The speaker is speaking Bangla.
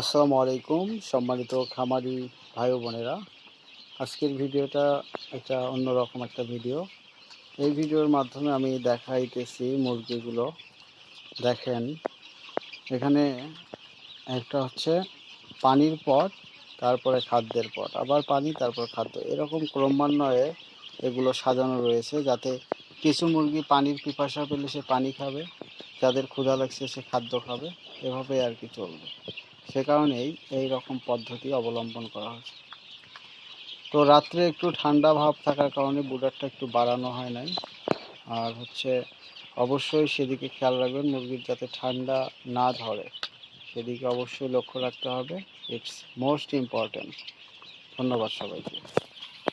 আসসালামু আলাইকুম সম্মানিত খামারি ভাই বোনেরা। আজকের ভিডিওটা একটা অন্যরকম একটা ভিডিও। এই ভিডিওর মাধ্যমে আমি দেখাইতেছি মুরগিগুলো। দেখেন, এখানে একটা হচ্ছে পানির পট, তারপরে খাদ্যের পট, আবার পানি, তারপর খাদ্য। এরকম ক্রমান্বয়ে এগুলো সাজানো রয়েছে যাতে কিছু মুরগি পানির পিপাসা পেলে সে পানি খাবে, যাদের ক্ষুধা লাগছে সে খাদ্য খাবে, এভাবে আর কি চলবে। সে কারণেই এই রকম পদ্ধতি অবলম্বন করা হয়েছে তো রাত্রে একটু ঠান্ডা ভাব থাকার কারণে বুডারটা একটু বাড়ানো হয় নাই। আর হচ্ছে অবশ্যই সেদিকে খেয়াল রাখবেন, মুরগির যাতে ঠান্ডা না ধরে। সেদিকে অবশ্যই লক্ষ্য রাখতে হবে। ইটস মোস্ট ইম্পর্ট্যান্ট ধন্যবাদ সবাইকে।